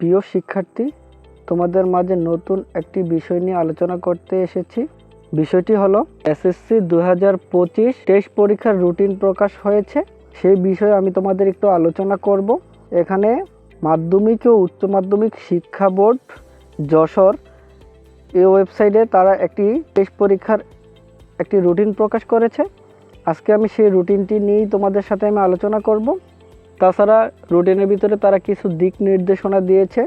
প্রিয় শিক্ষার্থী, তোমাদের মাঝে নতুন একটি বিষয় নিয়ে আলোচনা করতে এসেছি। বিষয়টি হলো এসএসসি দু হাজার পঁচিশ টেস্ট পরীক্ষার রুটিন প্রকাশ হয়েছে। সেই বিষয়ে আমি তোমাদের একটু আলোচনা করব। এখানে মাধ্যমিক ও উচ্চ মাধ্যমিক শিক্ষা বোর্ড, যশোর, এই ওয়েবসাইটে তারা একটি টেস্ট পরীক্ষার একটি রুটিন প্রকাশ করেছে। আজকে আমি সেই রুটিনটি নিয়েই তোমাদের সাথে আমি আলোচনা করব। তাছাড়া রুটিনের ভিতরে তারা কিছু দিক নির্দেশনা দিয়েছে,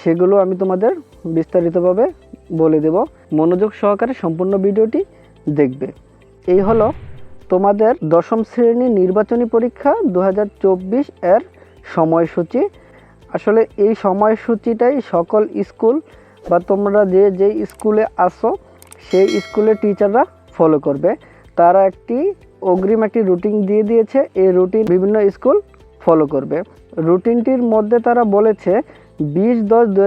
সেগুলো আমি তোমাদের বিস্তারিতভাবে বলে দেব। মনোযোগ সহকারে সম্পূর্ণ ভিডিওটি দেখবে। এই হলো তোমাদের দশম শ্রেণি নির্বাচনী পরীক্ষা দু হাজার চব্বিশ এর সময়সূচি। আসলে এই সময়সূচিটাই সকল স্কুল বা তোমরা যে যে স্কুলে আসো, সেই স্কুলের টিচাররা ফলো করবে। তারা একটি অগ্রিম একটি রুটিন দিয়ে দিয়েছে। এই রুটিন বিভিন্ন স্কুল ফলো করবে। রুটিনটির মধ্যে তারা বলেছে, বিশ দশ দু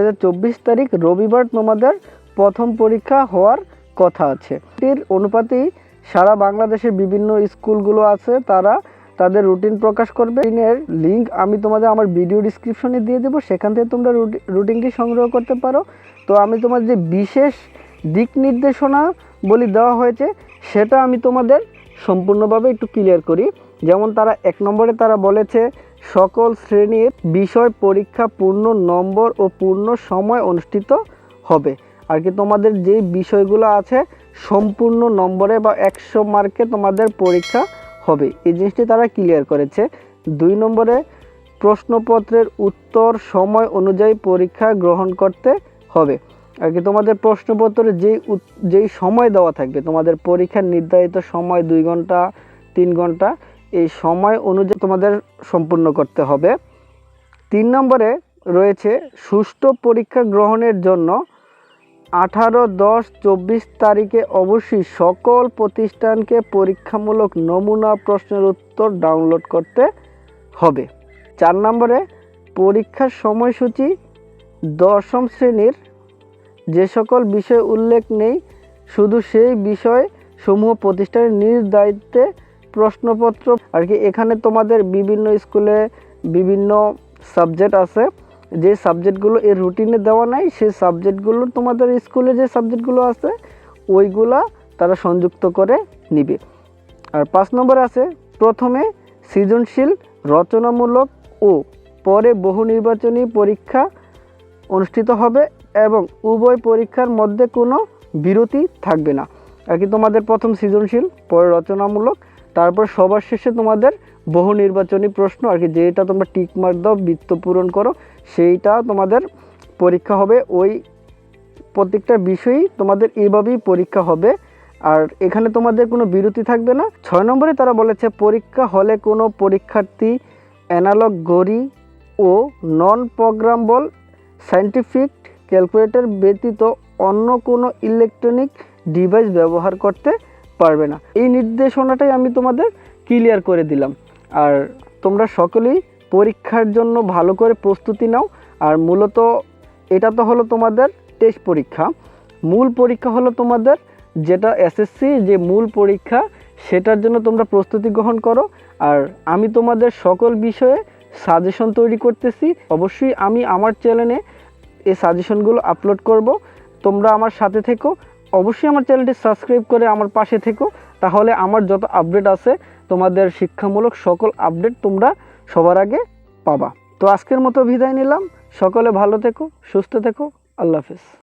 তারিখ রবিবার তোমাদের প্রথম পরীক্ষা হওয়ার কথা আছে। এটির অনুপাতেই সারা বাংলাদেশের বিভিন্ন স্কুলগুলো আছে, তারা তাদের রুটিন প্রকাশ করবে। রুটিনের লিঙ্ক আমি তোমাদের আমার ভিডিও ডিসক্রিপশনে দিয়ে দেবো, সেখান থেকে তোমরা রুটিনটি সংগ্রহ করতে পারো। তো আমি তোমার যে বিশেষ দিক নির্দেশনা বলি দেওয়া হয়েছে, সেটা আমি তোমাদের সম্পূর্ণভাবে একটু ক্লিয়ার করি। যেমন তারা এক নম্বরে তারা বলেছে সকল শ্রেণির বিষয় পরীক্ষা পূর্ণ নম্বর ও পূর্ণ সময় অনুষ্ঠিত হবে। আর কি তোমাদের যে বিষয়গুলো আছে, সম্পূর্ণ নম্বরে বা একশো মার্কে তোমাদের পরীক্ষা হবে। এই জিনিসটি তারা ক্লিয়ার করেছে। দুই নম্বরে, প্রশ্নপত্রের উত্তর সময় অনুযায়ী পরীক্ষা গ্রহণ করতে হবে। আর কি তোমাদের প্রশ্নপত্রে যেই যেই সময় দেওয়া থাকবে, তোমাদের পরীক্ষার নির্ধারিত সময় দুই ঘণ্টা, তিন ঘণ্টা এই সময় অনুযায়ী তোমাদের সম্পূর্ণ করতে হবে। তিন নম্বরে রয়েছে, সুষ্ঠু পরীক্ষা গ্রহণের জন্য আঠারো, দশ, চব্বিশ তারিখে অবশ্যই সকল প্রতিষ্ঠানকে পরীক্ষামূলক নমুনা প্রশ্নের উত্তর ডাউনলোড করতে হবে। চার নম্বরে, পরীক্ষার সময়সূচি দশম শ্রেণির যে সকল বিষয় উল্লেখ নেই, শুধু সেই বিষয় সমূহ প্রতিষ্ঠানের নিজ দায়িত্বে প্রশ্নপত্র। আর কি এখানে তোমাদের বিভিন্ন স্কুলে বিভিন্ন সাবজেক্ট আছে। যে সাবজেক্টগুলো এর রুটিনে দেওয়া নাই সেই সাবজেক্টগুলো তোমাদের স্কুলে যে সাবজেক্টগুলো আছে, ওইগুলা তারা সংযুক্ত করে নিবে। আর পাঁচ নম্বর আছে, প্রথমে সৃজনশীল, রচনামূলক ও পরে বহু নির্বাচনী পরীক্ষা অনুষ্ঠিত হবে এবং উভয় পরীক্ষার মধ্যে কোনো বিরতি থাকবে না। আর কি তোমাদের প্রথম সৃজনশীল, পরে রচনামূলক তারপর সবার শেষে তোমাদের বহু নির্বাচনী প্রশ্ন আর কি, যেটা তোমরা টিক মার্ক দাও, বৃত্ত পূরণ করো, সেইটা তোমাদের পরীক্ষা হবে। ওই প্রত্যেকটা বিষয়ই তোমাদের এইভাবেই পরীক্ষা হবে। আর এখানে তোমাদের কোনো বিরতি থাকবে না। ছয় নম্বরে তারা বলেছে, পরীক্ষা হলে কোনো পরীক্ষার্থী অ্যানালগ ঘড়ি ও নন প্রোগ্রামবল সায়েন্টিফিক ক্যালকুলেটর ব্যতীত অন্য কোনো ইলেকট্রনিক ডিভাইস ব্যবহার করতে পারবে না। এই নির্দেশনাটাই আমি তোমাদের ক্লিয়ার করে দিলাম। আর তোমরা সকলেই পরীক্ষার জন্য ভালো করে প্রস্তুতি নাও। আর মূলত এটা তো হলো তোমাদের টেস্ট পরীক্ষা। মূল পরীক্ষা হলো তোমাদের যেটা এসএসসি যে মূল পরীক্ষা, সেটার জন্য তোমরা প্রস্তুতি গ্রহণ করো। আর আমি তোমাদের সকল বিষয়ে সাজেশন তৈরি করতেছি। অবশ্যই আমি আমার চ্যানেলে এই সাজেশনগুলো আপলোড করব। তোমরা আমার সাথে থেকো। অবশ্যই আমার চ্যানেলটি সাবস্ক্রাইব করে আমার পাশে থেকো। তাহলে আমার যত আপডেট আছে, তোমাদের শিক্ষামূলক সকল আপডেট তোমরা সবার আগে পাবা। তো আজকের মতো বিদায় নিলাম। সকলে ভালো থেকো, সুস্থ থেকো। আল্লাহ হাফেজ।